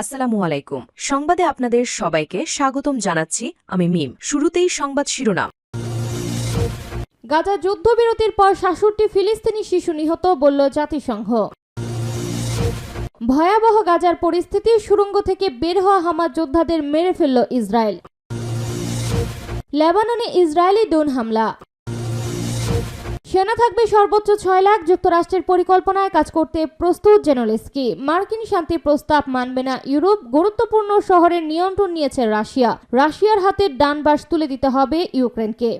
আসসালামু আলাইকুম। সংবাদে আপনাদের সবাইকে স্বাগতম জানাচ্ছি আমি মিম। শুরুতেই সংবাদ শিরোনাম। গাজা যুদ্ধবিরতির পর সাতষট্টি ফিলিস্তিনি শিশু নিহত বলল জাতিসংঘ। ভয়াবহ গাজার পরিস্থিতি সুড়ঙ্গ থেকে বের হওয়া হামাজ যোদ্ধাদের মেরে ফেলল ইসরায়েল। লেবাননে ইসরায়েলি ড্রোন হামলা। সেনা থাকবে সর্বোচ্চ ছয় লাখ, যুক্তরাষ্ট্রের পরিকল্পনায় কাজ করতে প্রস্তুত জেনোলেস্কি মার্কিন শান্তি প্রস্তাব মানবে না, ইউরোপ গুরুত্বপূর্ণ শহরের নিয়ন্ত্রণ নিয়েছে রাশিয়া। রাশিয়ার হাতে ডানবাস তুলে দিতে হবে ইউক্রেনকে।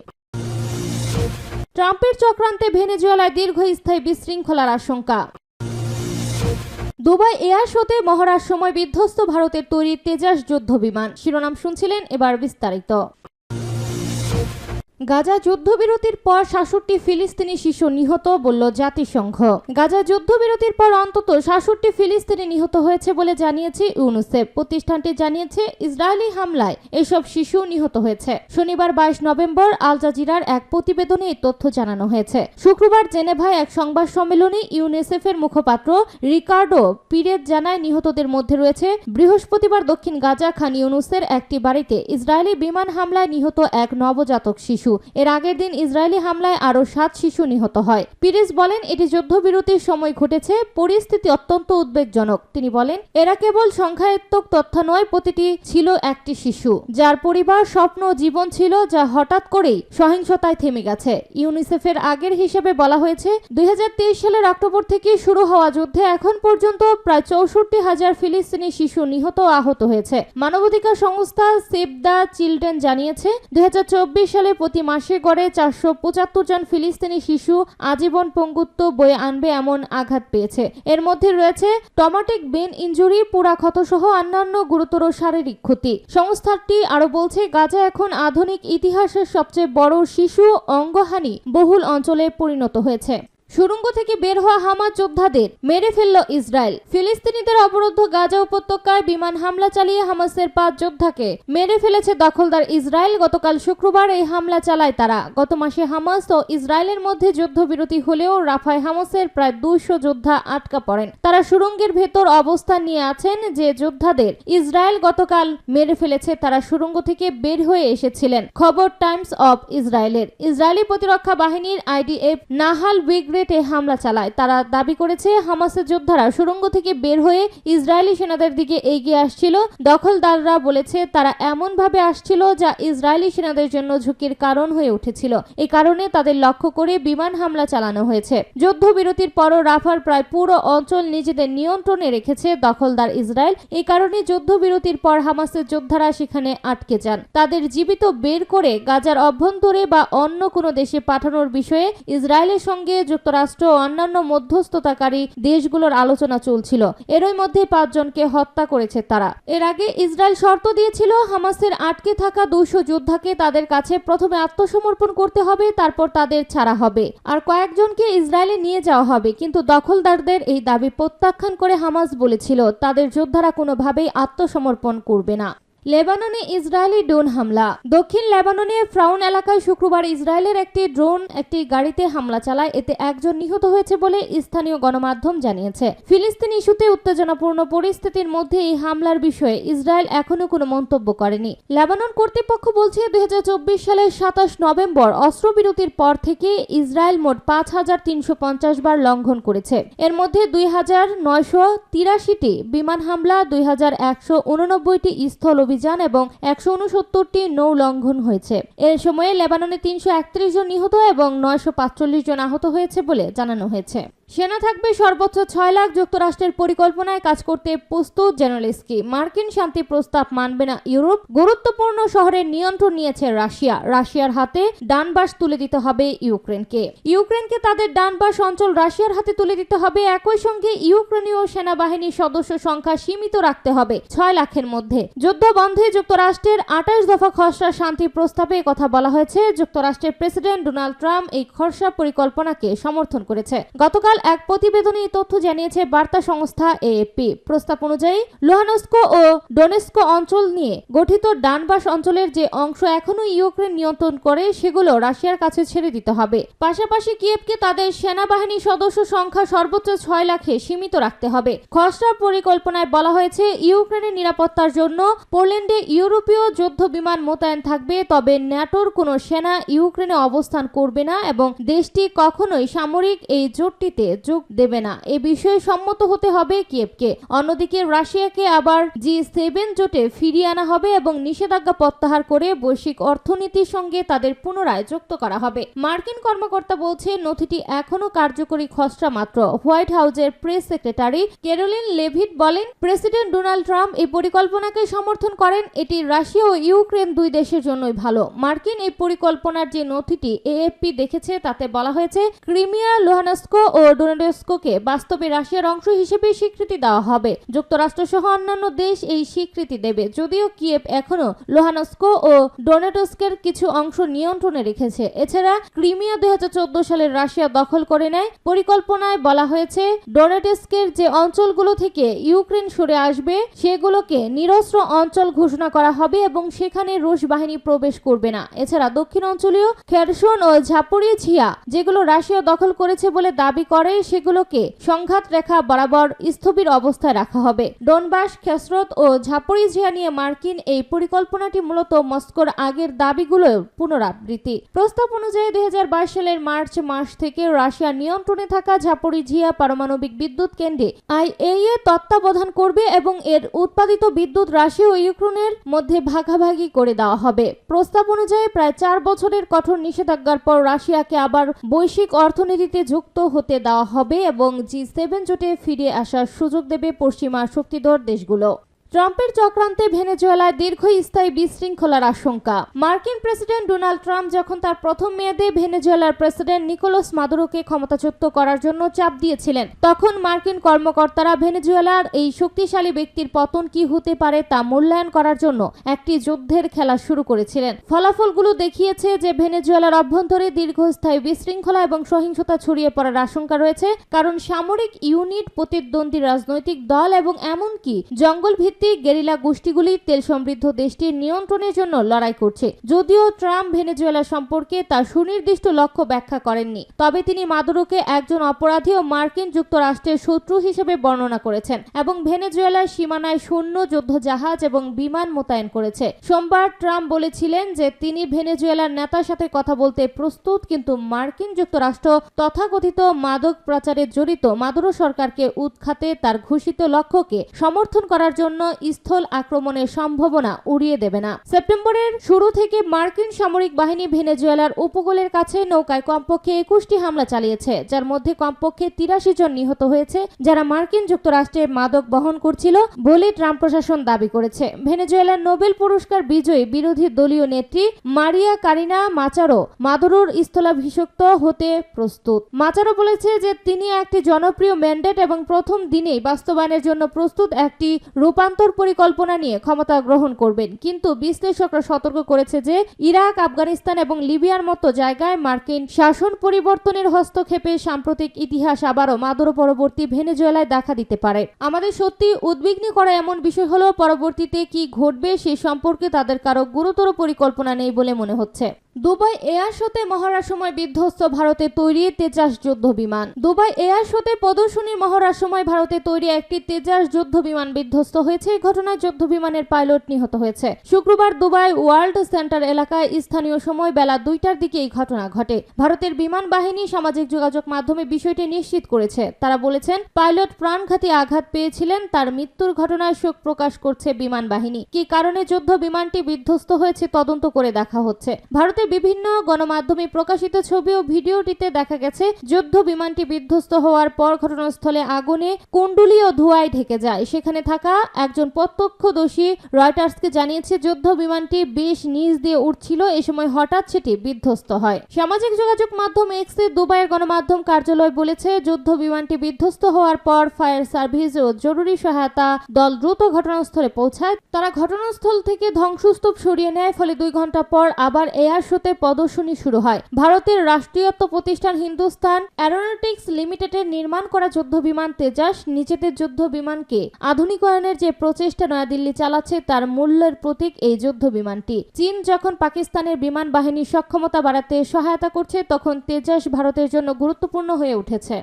ট্রাম্পের চক্রান্তে ভেনেজুয়েলায় দীর্ঘস্থায়ী বিশৃঙ্খলার আশঙ্কা। দুবাই এয়ার শোতে মহড়ার সময় বিধ্বস্ত ভারতের তৈরি তেজাস যুদ্ধ বিমান শিরোনাম শুনছিলেন এবার বিস্তারিত। গাজা যুদ্ধবিরতির পর সাতষট্টি ফিলিস্তিনি শিশু নিহত বলল জাতিসংঘ। গাজা যুদ্ধবিরতির পর অন্তত সাতষট্টি ফিলিস্তিনি নিহত হয়েছে বলে জানিয়েছে ইউনিসেফ। প্রতিষ্ঠানটি জানিয়েছে, ইসরায়েলি হামলায় এসব শিশু নিহত হয়েছে। শনিবার বাইশ নভেম্বর আল জাজিরার এক প্রতিবেদনে এই তথ্য জানানো হয়েছে। শুক্রবার জেনেভায় এক সংবাদ সম্মেলনে ইউনিসেফের মুখপাত্র রিকার্ডো পিরেজ জানায়, নিহতদের মধ্যে রয়েছে বৃহস্পতিবার দক্ষিণ গাজা খান ইউনুসের একটি বাড়িতে ইসরায়েলি বিমান হামলায় নিহত এক নবজাতক শিশু। এর আগের দিন ইসরায়েলি হামলায় আরও সাত শিশু নিহত হয়। পিরেজ বলেন, এটি যুদ্ধবিরতির সময় ঘটেছে। পরিস্থিতি অত্যন্ত উদ্বেগজনক। তিনি বলেন, এরা কেবল সংখ্যায়ত্মক তথ্য নয়, প্রতিটি ছিল একটি শিশু। যার পরিবার, স্বপ্ন জীবন ছিল যা হঠাৎ করেই সহিংসতায় থেমে গেছে। ইউনিসেফের আগের হিসেবে বলা হয়েছে, দুই হাজার তেইশ সালের অক্টোবর থেকে শুরু হওয়া যুদ্ধে এখন পর্যন্ত প্রায় চৌষট্টি হাজার ফিলিস্তিনি শিশু নিহত আহত হয়েছে। মানবাধিকার সংস্থা সেভ দ্য চিলড্রেন জানিয়েছে, দুই হাজার চব্বিশ সালে প্রতি মাসে গড়ে চারশো পঁচাত্তর জন ফিলিস্তিনি শিশু আজীবন পঙ্গুত্ব বয়ে আনবে এমন আঘাত পেয়েছে। এর মধ্যে রয়েছে টমাটিক বেন ইঞ্জুরি পোড়া ক্ষতসহ অন্যান্য গুরুতর শারীরিক ক্ষতি। সংস্থাটি আরও বলছে, গাজা এখন আধুনিক ইতিহাসের সবচেয়ে বড় শিশু অঙ্গহানি বহুল অঞ্চলে পরিণত হয়েছে। সুড়ঙ্গ থেকে বের হওয়া হামাজ যোদ্ধাদের মেরে ফেলল ইসরায়েল। ফিলিস্তিনিদের অবরুদ্ধ গাজা উপত্যকায় বিমান হামলা চালিয়ে হামাসের পাঁচ যোদ্ধাকে মেরে ফেলেছে দখলদার ইসরায়েল। গতকাল শুক্রবার এই হামলা চালায় তারা। গত মাসে হামাস ও ইসরায়েলের মধ্যে যুদ্ধবিরতি হলেও রাফায় হামাসের প্রায় দুইশো যোদ্ধা আটকা পড়েন। তারা সুরঙ্গের ভেতর অবস্থান নিয়ে আছেন যে যোদ্ধাদের ইসরায়েল গতকাল মেরে ফেলেছে। তারা সুরঙ্গ থেকে বের হয়ে এসেছিলেন। খবর টাইমস অব ইসরায়েলের। ইসরায়েলি প্রতিরক্ষা বাহিনীর আইডিএফ নাহাল ব্রিগেডে হামলা চালায়। তারা দাবি করেছে, হামাসের যোদ্ধারা সুড়ঙ্গ থেকে বের হয়ে ইসরায়েলি সেনাদের দিকে এগিয়ে আসছিল। দখলদাররা বলেছে, তারা এমন ভাবে আসছিল যা ইসরায়েলি সেনাদের জন্য ঝুঁকির কারণ হয়ে উঠেছিল। এই কারণে তাদের লক্ষ্য করে বিমান হামলা চালানো হয়েছে। যুদ্ধবিরতির পরও রাফার প্রায় পুরো অঞ্চল নিজেদের নিয়ন্ত্রণে রেখেছে দখলদার ইসরায়েল। এই কারণে যুদ্ধবিরতির পর হামাসের যোদ্ধারা সেখানে আটকে যান। তাদের জীবিত বের করে গাজার অভ্যন্তরে বা অন্য কোনো দেশে পাঠানোর বিষয়ে ইসরায়েলের সঙ্গে যুক্তরাষ্ট্র ও অন্যান্য মধ্যস্থতাকারী দেশগুলোর আলোচনা চলছিল। এরই মধ্যে পাঁচজনকে হত্যা করেছে তারা। এর আগে ইসরায়েল শর্ত দিয়েছিল, হামাসের আটকে থাকা দুশো যোদ্ধাকে তাদের কাছে প্রথমে আত্মসমর্পণ করতে হবে, তারপর তাদের ছাড়া হবে। আর কয়েকজনকে ইসরায়েলে নিয়ে যাওয়া হবে, কিন্তু দখলদারদের এই দাবি প্রত্যাখ্যান করে হামাস বলেছিল, তাদের যোদ্ধারা কোনোভাবেই আত্মসমর্পণ করবে না। লেবাননে ইসরায়েলি ড্রোন হামলা। দক্ষিণ লেবাননে ফ্রাউন এলাকায় শুক্রবার ইসরায়েলের একটি ড্রোন একটি গাড়িতে হামলা চালায়। এতে একজন নিহত হয়েছে বলে স্থানীয় গণমাধ্যম জানিয়েছে। ফিলিস্তিন ইস্যুতে উত্তেজনাপূর্ণ পরিস্থিতির মধ্যে এই হামলার বিষয়ে ইসরায়েল এখনও কোনো মন্তব্য করেনি। লেবানন কর্তৃপক্ষ বলছে, দুই হাজার চব্বিশ সালের সাতাশ নভেম্বর অস্ত্রবিরতির পর থেকে ইসরায়েল মোট পাঁচ হাজার তিনশো পঞ্চাশ বার লঙ্ঘন করেছে। এর মধ্যে দুই হাজার নয়শো তিরাশিটি বিমান হামলা, দুই হাজার একশো উননব্বইটি স্থল অভিযান এবং একশো উনসত্তরটি নৌ লঙ্ঘন হয়েছে। এর সময়ে লেবাননে তিনশো একত্রিশ জন নিহত এবং নয়শো জন আহত হয়েছে বলে জানানো হয়েছে। সেনা থাকবে সর্বোচ্চ ছয় লাখ যুক্তরাষ্ট্রের পরিকল্পনায় কাজ করতে প্রস্তুত জেনারেলস্কি মার্কিন শান্তি প্রস্তাব মানবে না ইউরোপ। গুরুত্বপূর্ণ শহরের নিয়ন্ত্রণ নিয়েছে রাশিয়া। রাশিয়ার হাতে ডানবাস তুলে দিতে হবে ইউক্রেনকে। ইউক্রেনকে তাদের ডানবাস অঞ্চল রাশিয়ার হাতে তুলে দিতে হবে। একই সঙ্গে ইউক্রেনীয় সেনাবাহিনীর সদস্য সংখ্যা সীমিত রাখতে হবে ছয় লাখের মধ্যে। যুদ্ধ বন্ধে যুক্তরাষ্ট্রের আঠাশ দফা খসড়া শান্তি প্রস্তাবে কথা বলা হয়েছে। যুক্তরাষ্ট্রের প্রেসিডেন্ট ডোনাল্ড ট্রাম্প এই খসড়া পরিকল্পনাকে সমর্থন করেছে। গতকাল এক প্রতিবেদনে এই তথ্য জানিয়েছে বার্তা সংস্থা এএপি প্রস্তাব অনুযায়ী, লোহানস্কো ও ডোনেস্কো অঞ্চল নিয়ে গঠিত ডানবাস অঞ্চলের যে অংশ এখনও ইউক্রেন নিয়ন্ত্রণ করে, সেগুলো রাশিয়ার কাছে ছেড়ে দিতে হবে। পাশাপাশি কিয়েভকে তাদের সেনাবাহিনী সদস্য সংখ্যা সর্বোচ্চ ছয় লাখে সীমিত রাখতে হবে। খসড়া পরিকল্পনায় বলা হয়েছে, ইউক্রেনের নিরাপত্তার জন্য পোল্যান্ডে ইউরোপীয় যুদ্ধ বিমান মোতায়েন থাকবে, তবে ন্যাটোর কোনো সেনা ইউক্রেনে অবস্থান করবে না এবং দেশটি কখনোই সামরিক এই জোটটিতে যোগ দেবে না। এ বিষয়ে সম্মত হতে হবে কিয়েভকে। অন্যদিকে রাশিয়াকে আবার জি সেভেন জোটে ফিরিয়ে আনা হবে এবং নিষেধাজ্ঞা প্রত্যাহার করে বৈশ্বিক অর্থনীতির সঙ্গে তাদের পুনরায় যুক্ত করা হবে। মার্কিন কর্মকর্তা বলছে নথিটি এখনও কার্যকরী খসড়া মাত্র। হোয়াইট হাউসের প্রেস সেক্রেটারি কেরোলিন লেভিট বলেন, প্রেসিডেন্ট ডোনাল্ড ট্রাম্প এই পরিকল্পনাকে সমর্থন করেন। এটি রাশিয়া ও ইউক্রেন দুই দেশের জন্যই ভালো। মার্কিন এই পরিকল্পনার যে নথিটি এএফপি দেখেছে, তাতে বলা হয়েছে, ক্রিমিয়া, লোহানস্কো ও ডোনেডস্কোকে বাস্তবে রাশিয়ার অংশ হিসেবে স্বীকৃতি দেওয়া হবে। যুক্তরাষ্ট্র সহ অন্যান্য দেশ এই স্বীকৃতি দেবে। যদিও কিয়েভ এখনও লোহানস্কো ও ডোনেডস্কের কিছু অংশ নিয়ন্ত্রণে রেখেছে। এছাড়া ক্রিমিয়া দুই সালের রাশিয়া দখল করে নেয়। পরিকল্পনায় বলা হয়েছে, ডোনেডস্কের যে অঞ্চলগুলো থেকে ইউক্রেন সরে আসবে, সেগুলোকে নিরস্ত্র অঞ্চল ঘোষণা করা হবে এবং সেখানে রুশ বাহিনী প্রবেশ করবে না। এছাড়া দক্ষিণ অঞ্চলীয় খেরসন ও ঝাপড়িঝিয়া যেগুলো রাশিয়া দখল করেছে বলে দাবি করে সেগুলোকে সংঘাত রেখা বরাবর স্থবির অবস্থায় রাখা হবে। ডোনবাস, খেসরত ও ঝাপড়িঝিয়া নিয়ে মার্কিন এই পরিকল্পনাটি মূলত মস্কোর আগের দাবিগুলোর পুনরাবৃত্তি। প্রস্তাব অনুযায়ী দুই সালের মার্চ মাস থেকে রাশিয়া নিয়ন্ত্রণে থাকা ঝাপড়িঝিয়া পারমাণবিক বিদ্যুৎ কেন্দ্রে আইএইএ তত্ত্বাবধান করবে এবং এর উৎপাদিত বিদ্যুৎ রাশিয়া ও ইউক্রেনের মধ্যে ভাগাভাগি করে দেওয়া হবে। প্রস্তাব অনুযায়ী প্রায় চার বছরের কঠোর নিষেধাজ্ঞার পর রাশিয়াকে আবার বৈশ্বিক অর্থনীতিতে যুক্ত হতে দেওয়া হবে এবং জি সেভেন জোটে ফিরে আসার সুযোগ দেবে পশ্চিমা শক্তিধর দেশগুলো। ট্রাম্পের চক্রান্তে ভেনেজুয়েলায় দীর্ঘস্থায়ী বিশৃঙ্খলার আশঙ্কা। মার্কিন প্রেসিডেন্ট ডোনাল্ড ট্রাম্প যখন তার প্রথম মেয়াদে ভেনেজুয়েলার প্রেসিডেন্ট নিকোলাস মাদুরোকে ক্ষমতাচ্যুত করার জন্য চাপ দিয়েছিলেন, তখন মার্কিন কর্মকর্তারা ভেনেজুয়েলার এই শক্তিশালী ব্যক্তির পতন কি হতে পারে তা মূল্যায়ন করার জন্য একটি যুদ্ধের খেলা শুরু করেছিলেন। ফলাফলগুলো দেখিয়েছে যে ভেনেজুয়েলার অভ্যন্তরে দীর্ঘস্থায়ী বিশৃঙ্খলা এবং সহিংসতা ছড়িয়ে পড়ার আশঙ্কা রয়েছে, কারণ সামরিক ইউনিট প্রতিদ্বন্দ্বী রাজনৈতিক দল এবং এমনকি জঙ্গল ভিত্তিক গেরিলা গোষ্ঠীগুলি তেল সমৃদ্ধ দেশটির নিয়ন্ত্রণের জন্য লড়াই করছে। যদিও ট্রাম্প ভেনেজুয়েলা সম্পর্কে তার সুনির্দিষ্ট লক্ষ্য ব্যাখ্যা করেননি, তবে তিনি মাদুরোকে একজন অপরাধী ও মার্কিন যুক্তরাষ্ট্রের শত্রু হিসেবে বর্ণনা করেছেন এবং ভেনেজুয়েলার সীমানায় শূন্য যুদ্ধ জাহাজ এবং বিমান মোতায়েন করেছে। সোমবার ট্রাম্প বলেছিলেন যে তিনি ভেনেজুয়েলার নেতার সাথে কথা বলতে প্রস্তুত, কিন্তু মার্কিন যুক্তরাষ্ট্র তথাকথিত মাদক প্রচারে জড়িত মাদুরো সরকারকে উৎখাতে তার ঘোষিত লক্ষ্যকে সমর্থন করার জন্য স্থল আক্রমণের সম্ভাবনা উড়িয়ে দেবে না। সেপ্টেম্বরের শুরু থেকে মার্কিন সামরিক বাহিনী ভেনেজুয়েলার উপকূলের কাছে নৌকায় কমপক্ষে একুশটি হামলা চালিয়েছে, যার মধ্যে কমপক্ষে তিরাশি জন নিহত হয়েছে, যারা মার্কিন যুক্তরাষ্ট্রে মাদক বহন করছিল বলে ট্রাম্প প্রশাসন দাবি করেছে। ভেনেজুয়েলার নোবেল পুরস্কার বিজয়ী বিরোধী দলীয় নেত্রী মারিয়া কারিনা মাচারো মাদুরোর স্থলাভিষিক্ত হতে প্রস্তুত। মাচারো বলেছে যে তিনি একটি জনপ্রিয় ম্যান্ডেট এবং প্রথম দিনেই বাস্তবায়নের জন্য প্রস্তুত একটি রূপান্তর পরিকল্পনা নিয়ে ক্ষমতা গ্রহণ করবেন। কিন্তু বিশ্লেষকরা সতর্ক করেছে যে, ইরাক, আফগানিস্তান এবং লিবিয়ার মতো জায়গায় মার্কিন শাসন পরিবর্তনের হস্তক্ষেপে সাম্প্রতিক ইতিহাস আবারও মাদুরো পরবর্তী ভেনেজুয়েলায় দেখা দিতে পারে। আমাদের সত্যি উদ্বিগ্ন করা এমন বিষয় হলো পরবর্তীতে কি ঘটবে সে সম্পর্কে তাদের কারও গুরুতর পরিকল্পনা নেই বলে মনে হচ্ছে। দুবাই এয়ার শোতে মহড়ার সময় বিধ্বস্ত ভারতে তৈরি তেজাস যুদ্ধ বিমান। দুবাই এয়ার শোতে প্রদর্শনীর মহড়ার সময় ভারতে তৈরি একটি তেজাস যুদ্ধ বিমান বিধ্বস্ত হয়েছে। এই ঘটনায় যুদ্ধ বিমানের পাইলট নিহত হয়েছে। শুক্রবার দুবাই ওয়ার্ল্ড সেন্টার এলাকায় স্থানীয় সময় বেলা দুইটার দিকে এই ঘটনা ঘটে। ভারতের বিমান বাহিনী সামাজিক যোগাযোগ মাধ্যমে বিষয়টি নিশ্চিত করেছে। তারা বলেছেন, পাইলট প্রাণঘাতী আঘাত পেয়েছিলেন, তার মৃত্যুর ঘটনায় শোক প্রকাশ করছে বিমান বাহিনী। কি কারণে যুদ্ধ বিমানটি বিধ্বস্ত হয়েছে তদন্ত করে দেখা হচ্ছে। ভারতের বিভিন্ন গণমাধ্যমে প্রকাশিত ছবি ও ভিডিওটিতে দেখা গেছে, যুদ্ধ বিমানটি বিধ্বস্ত হওয়ার পর ঘটনাস্থলে আগুনে কুণ্ডুলি ও ধোঁয়ায় ঢেকে যায়। সেখানে থাকা একজন প্রত্যক্ষদর্শী রয়টার্সকে জানিয়েছে, যুদ্ধ বিমানটি বেশ নিচ দিয়ে উঠছিল এ সময় হঠাৎ সেটি বিধ্বস্ত হয়। সামাজিক যোগাযোগ মাধ্যম এক্সে দুবাইয়ের গণমাধ্যম কার্যালয় বলেছে, যুদ্ধ বিমানটি বিধ্বস্ত হওয়ার পর ফায়ার সার্ভিস ও জরুরি সহায়তা দল দ্রুত ঘটনাস্থলে পৌঁছায়। তারা ঘটনাস্থল থেকে ধ্বংসস্তূপ সরিয়ে নেয়, ফলে দুই ঘণ্টা পর আবার এয়ার শোতে প্রদর্শনী শুরু হয়। ভারতের রাষ্ট্রীয়ত্ব প্রতিষ্ঠান হিন্দুস্তান অ্যারোনটিক্স লিমিটেডের নির্মাণ করা যুদ্ধ বিমান তেজাস নিজেদের যুদ্ধ বিমানকে আধুনিকায়নের যে প্রচেষ্টা নয়াদিল্লি চালাচ্ছে, তার মূল্যের প্রতীক এই যুদ্ধ বিমানটি। চীন যখন পাকিস্তানের বিমান বাহিনীর সক্ষমতা বাড়াতে সহায়তা করছে, তখন তেজাস ভারতের জন্য গুরুত্বপূর্ণ হয়ে উঠেছে।